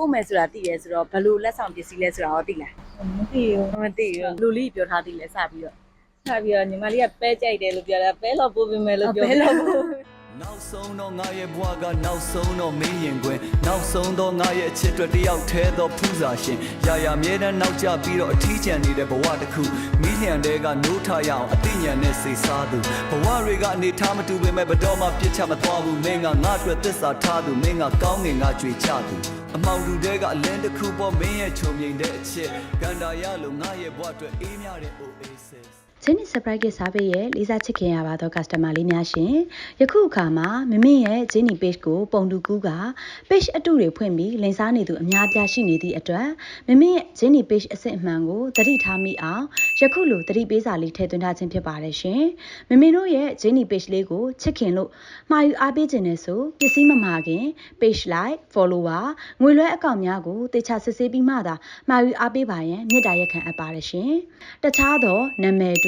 ပို့မယ်ဆိုတာသိရဲဆိုတော့ဘယ်လိုလက်ဆောင်ပစ္စည်းလဲဆိုတာရောသိလားမသိဘူးမသိဘူးလူလေးပြောထားသိလဲစပြီးတော့ဆက်ပြီးတော့ညီမလေးကပဲကြိုက်တယ်လို့ပြောတာပဲလို့ပို့ပေးမယ်လို့ပြောဘယ်လို နောက်ဆုံးတော့ငါရဲ့ဘဝကနောက်ဆုံးတော့မင်းရင်ခွင်နောက်ဆုံးတော့ငါရဲ့အချစ်အတွက်တယောက်ထဲသောဖူးစာရှင်ရာရာမြဲတမ်းနောက်ကျပြီးတော့အထီးကျန်နေတဲ့ဘဝတစ်ခုမိလျံတဲကနိုးထရအောင်အသိဉာဏ်နဲ့စိတ်စားသူဘဝတွေကအနေထားမတူပေမဲ့ဘတော်မှပြစ်ချမသွားဘူးမင်းကငါအတွက်သစ္စာထားသူမင်းကကောင်းငင်ငါကြွေချသူအမောင်လူတဲကအလင်းတစ်ခုပေါ်မင်းရဲ့ချုံမြိန်တဲ့အချစ်ကန္တာရလို့ငါရဲ့ဘဝအတွက်အေးမြတဲ့ oasis ချင်းနီ surprise gift စားပေးရဲ့လေးစားချစ်ခင်ရပါတော့ customer လေးများရှင်ယခုအခါမှာမမင်းရဲ့ချင်းနီ page ကိုပုံတူကူးက page အတုတွေဖွင့်ပြီးလင်စားနေသူအများအပြားရှိနေသည့်အတွက်မမင်းရဲ့ချင်းနီ page အစစ်အမှန်ကိုသတိထားမိအောင်ယခုလိုသတိပေးစာလေးထည့်သွင်းထားခြင်းဖြစ်ပါတယ်ရှင်မမင်းတို့ရဲ့ချင်းနီ page လေးကိုချစ်ခင်လို့မှာယူအားပေးခြင်းနဲ့ဆိုပစ္စည်းမမှာခင် page like follower ငွေလွှဲအကောင့်များကိုတေချာစစ်ဆေးပြီးမှသာမှာယူအားပေးပါရန်မြစ်တာရက်ခံအပ်ပါတယ်ရှင်တခြားသောနာမည်တ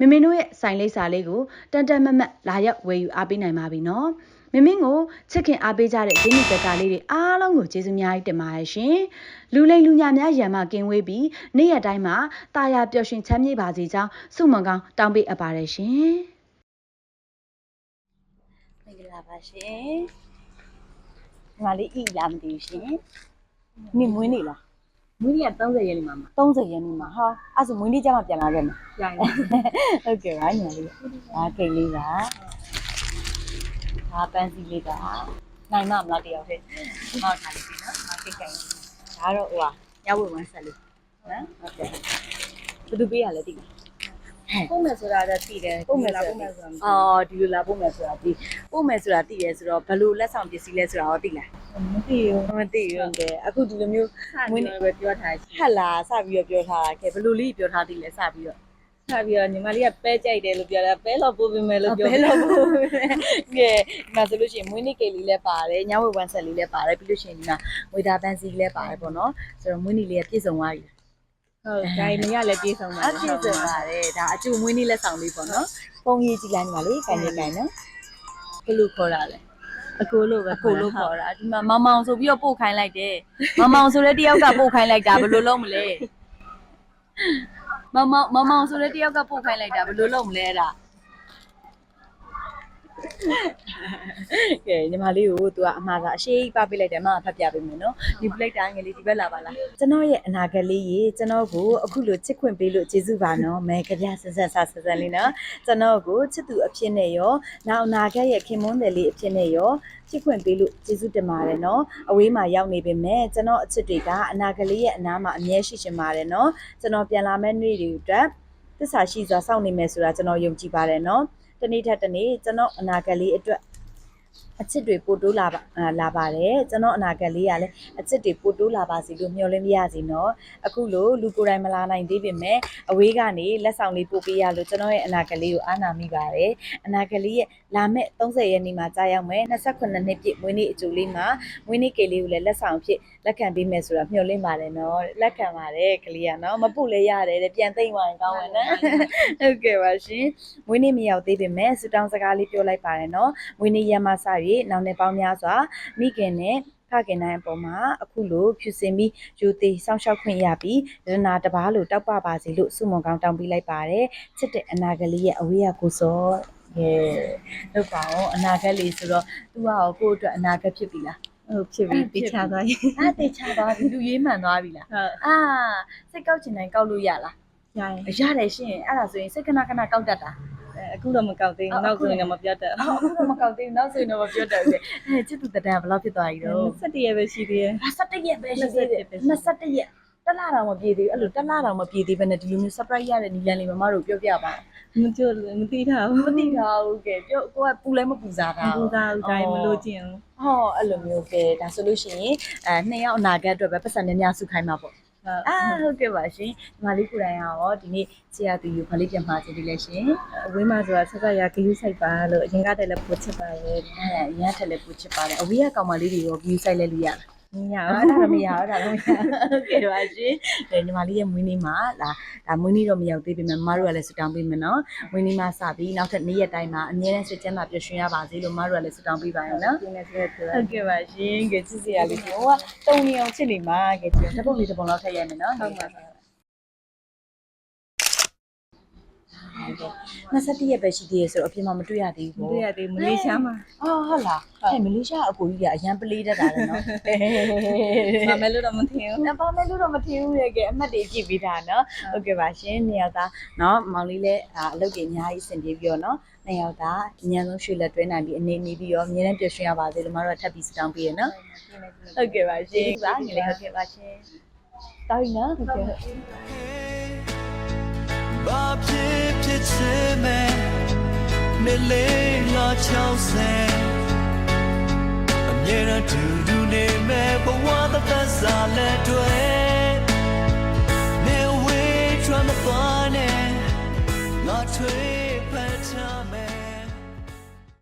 မမင်တို့ရဲ့ဆိုင်လိပ်စာလေးကိုတန်တန်မတ်မတ်လာရောက်ဝယ်ယူအားပေးနိုင်ပါပြီနော်မမင်းကိုချစ်ခင်အားပေးကြတဲ့ဂျင်းနီဘက်ကလေးတွေအားလုံးကိုကျေးဇူးများကြီးတင်ပါတယ်ရှင်လူလိမ်လူညာများရံမကင်းဝေးပြီးနေ့ရက်တိုင်းမှာတာယာပျော်ရွှင်ချမ်းမြေ့ပါစေကြောင်းဆုမွန်ကောင်းတောင်းပေးအပ်ပါတယ်ရှင်မင်္ဂလာပါရှင်ဒီမလေးဤလားမသိဘူးရှင်နေမွေးနေလား မွေးနေ့က30ရက်နေမှာမှာ30ရက်နေ့မှာဟာအဲ့ဆိုမွေးနေ့ကျမှပြန်လာခဲ့မယ်ရိုင်းဟုတ်ကဲ့ပါညီမလေးဒါကိတ်လေးပါဒါပန်းစီလေးပါနိုင်မမလားတယောက်တည်းဟောထားလေးပြီနော်ဒါကိတ်ကိတ်ဒါတော့ဟိုဟာရဝတ်ဝမ်းဆက်လေးနော်ဟုတ်ကဲ့ဘယ်သူပေးရလဲတိလား ပုံမယ်ဆိုတာတော့သိတယ်ပို့မယ်လားဆိုပုံမယ်ဆိုတာအော်ဒီလိုလာပို့မယ်ဆိုတာဒီပို့မယ်ဆိုတာသိရဲဆိုတော့ဘယ်လိုလက်ဆောင်ပစ္စည်းလဲဆိုတာရောသိလားမသိဘူးမသိဘူးကဲအခုဒီလိုမျိုးမွေးနေ့ပဲပြောထားရှိဟက်လာစပြီးတော့ပြောထားတာကဲဘယ်လိုလေးပြောထားသေးလဲစပြီးတော့ဆက်ပြီးတော့ညီမလေးကပဲကြိုက်တယ်လို့ပြောတာပဲလို့ပို့ပေးမယ်လို့ပြောဘယ်လိုပို့ကဲဒီမှာဆိုလို့ရှိရင်မွေးနေ့ကိတ်လေးလည်းပါတယ်ညဝတ်ဝမ်းဆက်လေးလည်းပါတယ်ပြီးလို့ရှိရင်ဒီမှာငွေသားပန်းစီလည်းပါတယ်ပေါ့နော်ဆိုတော့မွေးနေ့လေးကပြည့်စုံသွားပြီ ဟုတ်ဒါနေရလည်းပြေဆုံးပါအပြည့်စုံပါတယ်ဒါအကျူမွေးနေ့လက်ဆောင်လေးပေါ့နော်ပုံရေးကြည့်လိုက်ညီမလေးခိုင်နေခိုင်နော်ဘယ်လိုခေါ်တာလဲအကိုလို့ပဲအကိုလို့ခေါ်တာဒီမှာမောင်မောင်ဆိုပြီးတော့ပို့ခိုင်းလိုက်တယ်မောင်မောင်ဆိုတဲ့တယောက်ကပို့ခိုင်းလိုက်တာဘယ်လိုလုပ်မလဲမောင်မောင်မောင်မောင်ဆိုတဲ့တယောက်ကပို့ခိုင်းလိုက်တာဘယ်လိုလုပ်မလဲအဲ့ဒါ ကဲညီမလေးကို तू ကအမှားစားအရှိပပေးလိုက်တယ်အမကဖတ်ပြပေးမယ်နော်ဒီပလိုက်တာငယ်လေးဒီဘက်လာပါလားကျွန်တော်ရဲ့အနာဂတ်လေးရေကျွန်တော်ကိုအခုလိုချစ်ခွင့်ပေးလို့ကျေးဇူးပါနော်မဲကြပြဆန်းဆန်းဆန်းဆန်းလေးနော်ကျွန်တော်ကိုချစ်သူအဖြစ်နဲ့ရောနောက်အနာဂတ်ရဲ့ခင်မွန်းတယ်လေးအဖြစ်နဲ့ရောချစ်ခွင့်ပေးလို့ကျေးဇူးတင်ပါတယ်နော်အဝေးမှာရောက်နေပေမဲ့ကျွန်တော်အချစ်တွေကအနာဂတ်လေးရဲ့အနားမှာအမြဲရှိချင်ပါတယ်နော်ကျွန်တော်ပြန်လာမယ့်နေ့တွေအတွက်သစ္စာရှိစွာစောင့်နေမယ်ဆိုတာကျွန်တော်ယုံကြည်ပါတယ်နော် တနေ့ထက်တနေ့ကျွန်တော်အနာဂတ်လေးအတွက် အချစ်တွေပို့တိုးလာပါအာလာပါတယ်ကျွန်တော်အနာဂတ်လေးကလည်းအချစ်တွေပို့တိုးလာပါစေလို့မျှော်လင့်ပြရစီနော်အခုလိုလူကိုယ်တိုင်မလာနိုင်သေးပေမဲ့အဝေးကနေလက်ဆောင်လေးပို့ပေးရလို့ကျွန်တော်ရဲ့အနာဂတ်လေးကိုအားနာမိပါတယ်အနာဂတ်လေးရဲ့လာမယ့်30ရက်နေ့မှာကြာရောက်မယ်28နှစ်ပြည့်မွေးနေ့အကျိုးလေးမှာမွေးနေ့ကေလေးကိုလည်းလက်ဆောင်အဖြစ်လက်ခံပေးမယ်ဆိုတာမျှော်လင့်ပါတယ်နော်လက်ခံပါတယ်ကလေးကနော်မပုတ်လည်းရတယ်တဲ့ပြန်သိမ့်သွားရင်ကောင်းဝင်နော်ဟုတ်ကဲ့ပါရှင်မွေးနေ့မရောက်သေးပေမဲ့စူတောင်းစကားလေးပြောလိုက်ပါတယ်နော်မွေးနေ့ရက်မှစ၍နောက်နှစ်ပေါင်းများစွာမိခင်နဲ့ဖခင်နိုင်အပေါ်မှာအခုလိုဖြူစင်ပြီးယူသေးစောင့်ရှောက်ခွင့်ရပြီးရနာတပားလိုတောက်ပပါစေလို့ဆုမွန်ကောင်းတောင်းပေးလိုက်ပါတယ်ချစ်တဲ့အနာဂတ်လေးရဲ့အဝေးရကိုစောကဲလောက်ပါအောင်အနာဂတ်လေးဆိုတော့သူကရောကိုယ့်အတွက်အနာဂတ်ဖြစ်ပြီလားဟုတ်ဖြစ်ပြီတေချာသွားရင်အာတေချာသွားပြီလူရေးမှန်သွားပြီလားဟုတ်အာစိတ်ကောက်ချင်တိုင်းကောက်လို့ရလားရရင်ရတယ်ရှင်အဲ့ဒါဆိုရင်စိတ်ခဏခဏကောက်တတ်တာ အခုတော့မကောက်သေးဘူးနောက်ဆိုရင်တော့မပြောတတ်အော်အခုတော့မကောက်သေးဘူးနောက်ဆိုရင်တော့မပြောတတ်ဘူးအဲချစ်သူတတန်ဘယ်လောက်ဖြစ်သွားပြီတော့ဘူးဆက်တရပဲရှိသေးတယ်21ရက်ပဲရှိသေးတယ်21ရက်တလားတော့မပြေသေးဘူးအဲ့လိုတလားတော့မပြေသေးဘဲနဲ့ဒီလိုမျိုး surprise ရတဲ့နီလန်လေးမမတို့ပြောပြပါမကြိုမသိတာဘူးမသိတာဟုတ်ကဲ့ပြောကိုကပူလည်းမပူစားတာဘူသားဦးတိုင်းမလို့ကျင်ဘူးဟောအဲ့လိုမျိုးကဲဒါဆိုလို့ရှိရင်အဲနှစ်ယောက်အနာဂတ်အတွက်ပဲပတ်စံများများစုခိုင်းမှာပေါ့ဟုတ် အာဟုတ်ကဲ့ပါရှင်ဒီမလေးကိုယ်တိုင်ရောဒီနေ့ဆရာသူယူခလေးပြန်မှာချင်တယ်လေရှင်အဝေးမှာဆိုတာဆက်ဆက်ရဂယူးဆိုင်ပါလို့အရင်ကတည်းကပို့ချစ်ပါလေအဲရမ်းထက်လည်းပူချစ်ပါတယ်အဝေးကကောင်မလေးတွေရော view site လဲလို့ရလား မရအဲ့ဒါတော့မရဘူးဒါတော့မရဟုတ်ကဲ့ပါရှင်ဒီညီမလေးရဲ့မွေးနေ့မှာလာဒါမွေးနေ့တော့မရောက်သေးပေမဲ့မမတို့ကလည်းဆူတောင်းပေးမယ်နော်မွေးနေ့မှာစပြီးနောက်ထပ်နေ့ရက်တိုင်းမှာအမြဲတမ်းစိတ်ချမ်းသာပျော်ရွှင်ရပါစေလို့မမတို့ကလည်းဆူတောင်းပေးပါရနော်ဒီနေ့ဆက်ပြောဟုတ်ကဲ့ပါရှင်ကဲချစ်စရာလေးပြောကတုံနေအောင်ချစ်နေမှာကဲချစ်တစ်ပုတ်လေးတစ်ပုံလောက်ထည့်ရမယ်နော်ဟုတ်ပါပါ 21ရက်ပဲရှိသေးရဆိုတော့အပြင်မှာမတွေ့ရသေးမဘူးတွေ့ရသေးမလေးရှားမှာအော်ဟုတ်လားဟဲ့မလေးရှားအကိုကြီးကအရန်ပလေးတတ်တာလေနော်မမဲလို့တော့မထင်ဘူး။ဘာမဲလို့တော့မထင်ဘူးရဲ့ကဲအမှတ်တွေကြည့်ပြီးတာနော်။ဟုတ်ကဲ့ပါရှင်။နှစ်ယောက်သားနော်မောင်လေးလည်းအာအလုပ်တွေအများကြီးဆင်ပြေပြီးတော့နော်။နှစ်ယောက်သားအញ្ញံဆုံးရွှေလက်တွဲနိုင်ပြီးအနေနေပြီးတော့အမြဲတမ်းပျော်ရွှင်ရပါစေလို့မတို့ကထပ်ပြီးစတောင်းပေးရနော်။ဟုတ်ကဲ့ပါရှင်။ပါငယ်လေးဟုတ်ကဲ့ပါရှင်။တောင်းနော်ဟုတ်ကဲ့ ဘာဖြစ်ဖြစ်ချင်မယ်နေလေးငါချောင်းဆယ်အမြဲတမ်းတူတူနေမယ်ဘဝတစ်သက်စာလက်တွေနေဝေးထွမ်းမသွားနဲ့ငါထွေး